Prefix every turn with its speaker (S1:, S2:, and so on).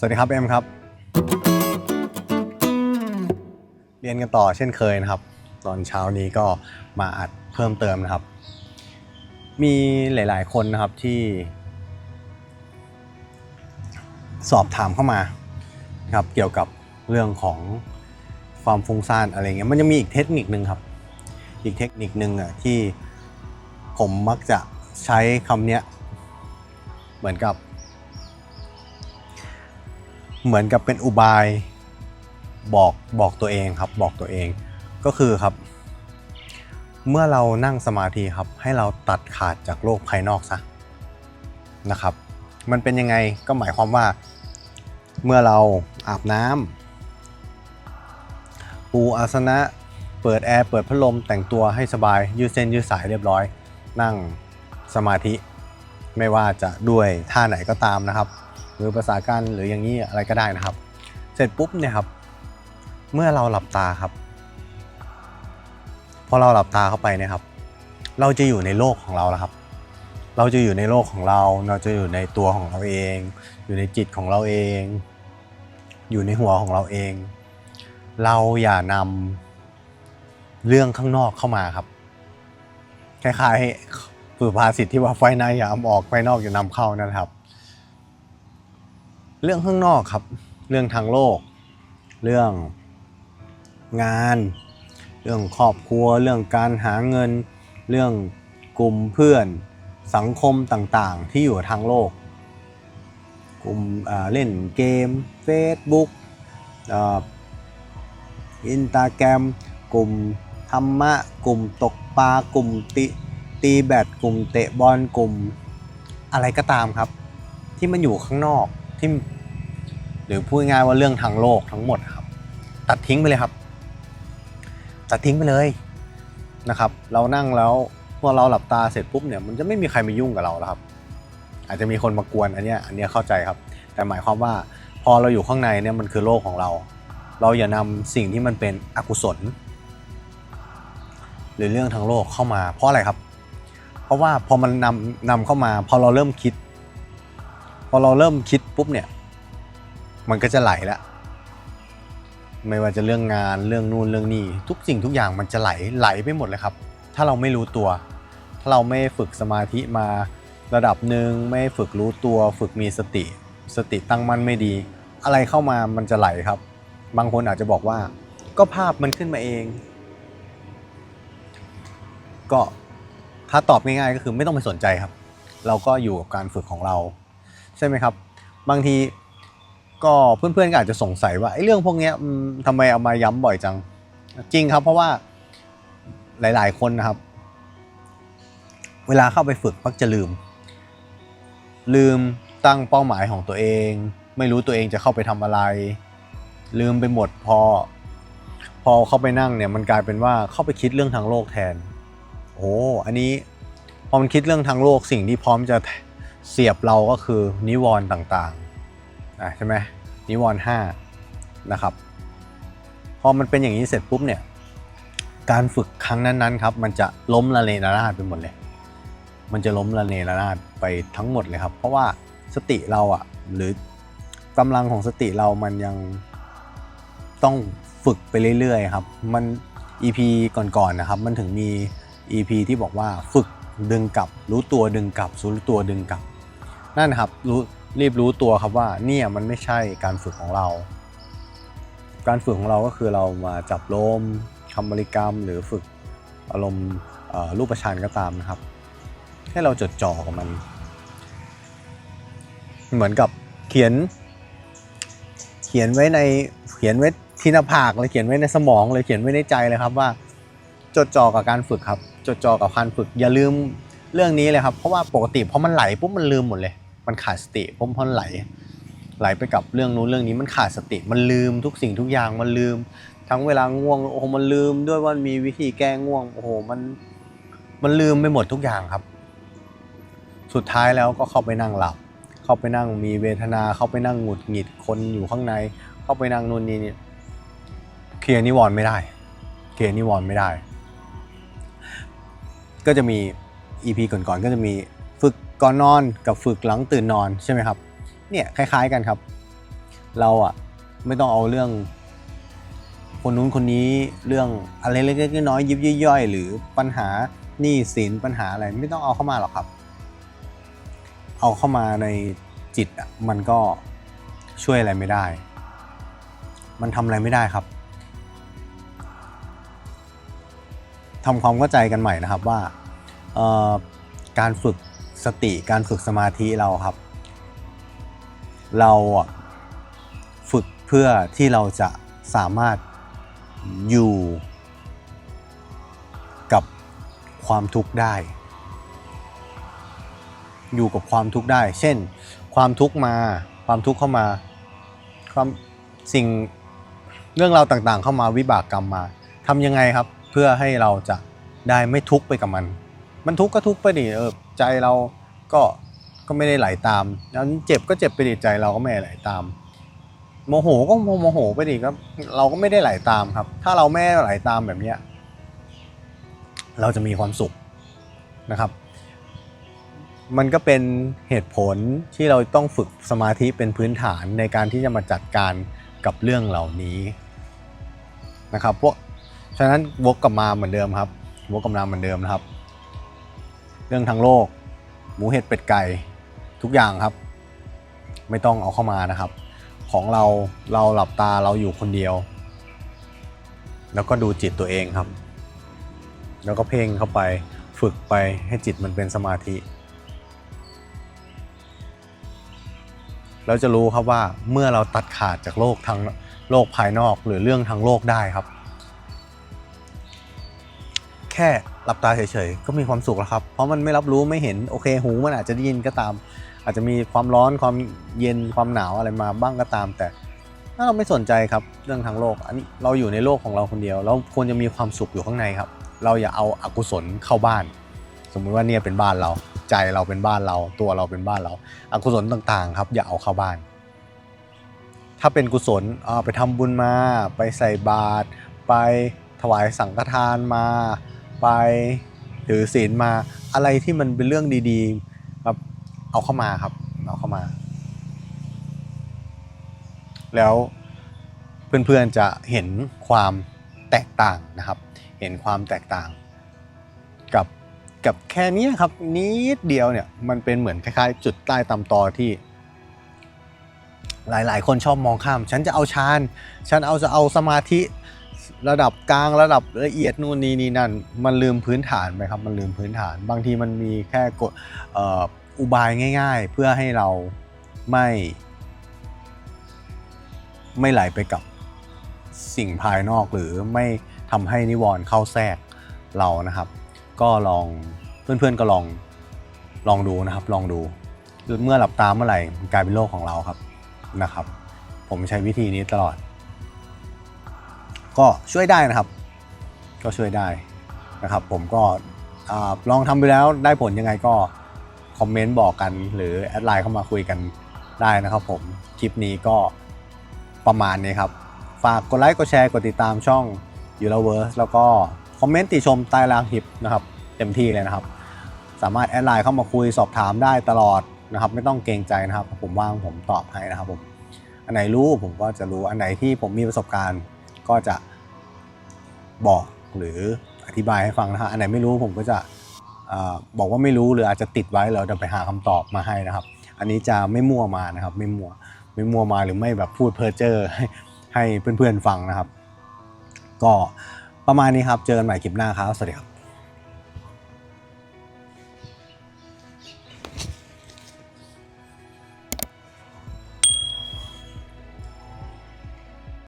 S1: สวัสดีครับเอ็มครับ เรียนกันต่อเช่นเคยนะครับ ตอนเช้านี้ก็มาอัดเพิ่มเติมนะครับ มีหลาย ๆ คนนะครับที่ สอบถามเข้ามานะครับเกี่ยวกับเรื่องของความฟุ้งซ่านอะไรเงี้ยมันยังมีอีกเทคนิคนึงครับ อีกเทคนิคนึงอะที่ผมมักจะใช้คำเนี้ยเหมือนกับ เหมือนกับเป็นอุบายบอกบอกตัวเองครับบอกตัวเองก็คือครับ เมื่อเรานั่งสมาธิครับ ให้เราตัดขาดจากโลกภายนอกซะนะครับ มันเป็นยังไงก็หมายความว่า เมื่อเราอาบน้ำปูอาสนะเปิดแอร์เปิดพัดลมแต่งตัวให้สบายยืดเส้นยืดสายเรียบร้อย นั่งสมาธิ ไม่ว่าจะด้วยท่าไหนก็ตามนะครับ หรือภาษาการหรืออย่างนี้อะไรก็ได้นะครับ เสร็จปุ๊บเนี่ยครับ เมื่อเราหลับตาครับ พอเราหลับตาเข้าไปเนี่ยครับ เราจะอยู่ในโลกของเราแล้วครับ เราจะอยู่ในโลกของเรา เราจะอยู่ในตัวของเราเอง อยู่ในจิตของเราเอง อยู่ในหัวของเราเอง เราอย่านำเรื่องข้างนอกเข้ามาครับคล้ายๆสุภาษิตที่ว่าไฟในอย่าเอาออกไฟนอกอย่านำเข้านะครับ เรื่องข้างนอกครับ เรื่องทางโลก เรื่องงาน เรื่องครอบครัว เรื่องการหาเงิน เรื่องกลุ่มเพื่อน สังคมต่างๆ ที่อยู่ทางโลก กลุ่มเล่นเกม Facebook อินตาแกรมกลุ่มธรรมะ กลุ่มตกปลากลุ่มติตีแบดกลุ่มเตะบอลกลุ่มอะไรก็ตามครับ ที่มันอยู่ข้างนอก ที่หรือพูดง่ายว่าเรื่องทางโลกทั้งหมดครับ ตัดทิ้งไปเลยครับ ตัดทิ้งไปเลยนะครับ เรานั่งแล้วพอเราหลับตาเสร็จปุ๊บเนี่ยมันจะไม่มีใครมายุ่งกับเราแล้วครับ อาจจะมีคนมากวนอันเนี้ยอันเนี้ยเข้าใจครับ แต่หมายความว่าพอเราอยู่ข้างในเนี่ยมันคือโลกของเรา เราอย่านำสิ่งที่มันเป็นอกุศล หรือเรื่องทางโลกเข้ามา เพราะอะไรครับ เพราะว่าพอมันนำนำเข้ามา พอเราเริ่มคิด พอเราเริ่มคิดปุ๊บเนี่ย มันก็จะไหลแล้วไม่ว่าจะเรื่องงานเรื่องนู่นเรื่องนี่ทุกสิ่งทุกอย่างมันจะไหลไหลไปหมดเลยครับ ถ้าเราไม่รู้ตัว ถ้าเราไม่ฝึกสมาธิมาระดับหนึ่งไม่ฝึกรู้ตัว ฝึกมีสติ สติตั้งมั่นไม่ดี อะไรเข้ามามันจะไหลครับ บางคนอาจจะบอกว่า ก็ภาพมันขึ้นมาเอง ก็ถ้าตอบง่ายๆก็คือไม่ต้องไปสนใจครับ เราก็อยู่กับการฝึกของเรา ใช่ไหมครับ บางทีก็เพื่อนๆก็อาจจะสงสัยว่าไอ้เรื่องพวกนี้ทำไมเอามาย้ำบ่อยจัง จริงครับ เพราะว่าหลายๆคนนะครับ เวลาเข้าไปฝึกมักจะลืม ลืมตั้งเป้าหมายของตัวเอง ไม่รู้ตัวเองจะเข้าไปทำอะไร ลืมไปหมดพอ พอเข้าไปนั่งเนี่ยมันกลายเป็นว่าเข้าไปคิดเรื่องทางโลกแทน โอ้อันนี้พอมันคิดเรื่องทางโลกสิ่งที่พร้อมจะ เสียบเราก็คือนิวรณ์ต่างๆอะใช่ไหมนิวรณ์ห้านะครับ พอมันเป็นอย่างนี้เสร็จปุ๊บเนี่ย การฝึกครั้งนั้นๆครับ มันจะล้มละเลระนาดไปหมดเลย มันจะล้มละเลระนาดไปทั้งหมดเลยครับ เพราะว่าสติเราอะหรือกำลังของสติเรามันยังต้องฝึกไปเรื่อยๆครับ มัน EP ก่อนๆนะครับ มันถึงมี EP ที่บอกว่าฝึก ดึงกลับ รู้ตัวดึงกลับรู้ตัวดึงกลับ นั่นนะครับรู้รีบรู้ตัวครับว่าเนี่ยมันไม่ใช่การฝึกของเรา การฝึกของเราก็คือเรามาจับลมคำบริกรรม หรือฝึกอารมณ์รูปฌานก็ตามนะครับ ให้เราจดจ่อกับมัน เหมือนกับเขียน เขียนไว้ในเขียนไว้ที่หน้าผากเลยเขียนไว้ในสมองเลยเขียนไว้ในใจเลยครับว่า จดจ่อกับการฝึกครับ จดจ่อกับการฝึก อย่าลืมเรื่องนี้เลยครับ เพราะว่าปกติพอมันไหลปุ๊บมันลืมหมดเลย มันขาดสติเพราะมันไหล ไหลไปกับเรื่องนู้นเรื่องนี้มันขาดสติ มันลืมทุกสิ่งทุกอย่างมันลืม ทั้งเวลาง่วงโอ้โหมันลืมด้วยว่ามีวิธีแก้ง่วงโอ้โหมันมันลืมไปหมดทุกอย่างครับ สุดท้ายแล้วก็เข้าไปนั่งหลับ เข้าไปนั่งมีเวทนา เข้าไปนั่งหงุดหงิดคนอยู่ข้างใน เข้าไปนั่งนู่นนี่นี่เคลียร์นิวรณ์ไม่ได้ เคลียร์นิวรณ์ไม่ได้ ก็จะมี EP ก่อนๆก็จะมีฝึกก่อนนอนกับฝึกหลังตื่นนอนใช่ไหมครับเนี่ยคล้าย ๆกันครับ เราอะไม่ต้องเอาเรื่อง คนนู้นคนนี้เรื่องอะไรเล็กๆน้อยๆยิบย่อยๆ หรือปัญหาหนี้สินปัญหาอะไรไม่ต้องเอาเข้ามาหรอกครับ เอาเข้ามาในจิตอะมันก็ช่วยอะไรไม่ได้ มันทำอะไรไม่ได้ครับ ทำความเข้าใจกันใหม่นะครับว่าการฝึกสติการฝึกสมาธิเราครับ เราฝึกเพื่อที่เราจะสามารถอยู่กับความทุกข์ได้ อยู่กับความทุกข์ได้ เช่น ความทุกข์มาความทุกข์เข้ามาความสิ่งเรื่องราวต่างๆ เข้ามาวิบากกรรมมาทำยังไงครับ เพื่อให้เราจะได้ไม่ทุกข์ไปกับมัน มันทุกข์ก็ทุกข์ไปดิเออใจเราก็ก็ไม่ได้ไหลตาม แล้วเจ็บก็เจ็บไปดิใจเราก็ไม่ไหลตาม โมโหก็โมโหไปดิครับเราก็ไม่ได้ไหลตามครับ ถ้าเราไม่ไหลตามแบบเนี้ยเราจะมีความสุขนะครับ มันก็เป็นเหตุผลที่เราต้องฝึกสมาธิเป็นพื้นฐานในการที่จะมาจัดการกับเรื่องเหล่านี้นะครับพวก ฉะนั้นวกกลับมาเหมือนเดิมครับวกกลับมาเหมือนเดิมนะครับ เรื่องทางโลก หมูเห็ดเป็ดไก่ทุกอย่างครับ ไม่ต้องเอาเข้ามานะครับ ของเราเราหลับตาเราอยู่คนเดียว แล้วก็ดูจิตตัวเองครับ แล้วก็เพ่งเข้าไปฝึกไปให้จิตมันเป็นสมาธิเราจะรู้ครับว่าเมื่อเราตัดขาดจากโลกทางโลกภายนอกหรือเรื่องทางโลกได้ครับ ค่หลับตาเฉยๆ ก็มีความสุขแล้วครับ เพราะมันไม่รับรู้ไม่เห็นโอเคหูมันอาจจะได้ยินก็ตาม อาจจะมีความร้อนความเย็นความหนาวอะไรมาบ้างก็ตาม แต่ถ้าเราไม่สนใจครับเรื่องทางโลก อันนี้เราอยู่ในโลกของเราคนเดียวเราควรจะมีความสุขอยู่ข้างในครับ เราอย่าเอาอากุศลเข้าบ้าน สมมุติว่าเนี่ยเป็นบ้านเรา ใจเราเป็นบ้านเรา ตัวเราเป็นบ้านเราอกุศลต่างๆ ครับอย่าเอาเข้าบ้าน ถ้าเป็นกุศลเอาไปทำบุญมา ไปใส่บาตรไปถวายสังฆทานมา ไปถือศีลมาอะไรที่มันเป็นเรื่องดีๆครับเอาเข้ามาครับ เอาเข้ามา แล้วเพื่อนๆจะเห็นความแตกต่างนะครับ เห็นความแตกต่าง กับกับแค่นี้ครับนิดเดียวเนี่ยมันเป็นเหมือนคล้ายๆ จุดใต้ตำตอที่ หลายๆ คนชอบมองข้าม ฉันจะเอาฌาน ฉันเอาจะเอาสมาธิ ระดับกลางระดับละเอียดนู่นนี่นี่นั่นมันลืมพื้นฐานไปครับมันลืมพื้นฐาน บางทีมันมีแค่กฎเอ่ออุบายง่าย ๆ เพื่อให้เราไม่ ไม่ไหลไปกับสิ่งภายนอกหรือไม่ทำให้นิวรณ์เข้าแทรกเรานะครับ ก็ลองเพื่อนๆก็ลองลองดูนะครับ ลองดูเมื่อหลับตาเมื่อไหร่กลายเป็นโลกของเราครับนะครับ ผมใช้วิธีนี้ตลอด ก็ช่วยได้นะครับ ก็ช่วยได้นะครับ ผมก็อาลองทำไปแล้วได้ผลยังไงก็คอมเมนต์บอกกันหรือแอดไลน์เข้ามาคุยกันได้นะครับผม คลิปนี้ก็ประมาณนี้ครับ ฝากกดไลค์กดแชร์กดติดตามช่องยูราเวิร์สแล้วก็คอมเมนต์ติชมใต้ล่างคลิปนะครับ เต็มที่เลยนะครับ สามารถแอดไลน์เข้ามาคุยสอบถามได้ตลอดนะครับ ไม่ต้องเกรงใจนะครับ ผมว่างผมตอบให้นะครับผม อันไหนรู้ผมก็จะรู้อันไหนที่ผมมีประสบการณ์ก็จะ บอกหรืออธิบายให้ฟังนะฮะอันไหนไม่รู้ผมก็จะอบอกว่าไม่รู้หรืออาจจะติดไว้เราจะไปหาคำตอบมาให้นะครับ อันนี้จะไม่มั่วมานะครับ ไม่มั่วไม่มั่วมาหรือไม่แบบพูดเพ้อเจ้อให้เพื่อนๆฟังนะครับ ก็ประมาณนี้ครับ เจอกันใหม่คลิปหน้าครับ สวัสดีครับ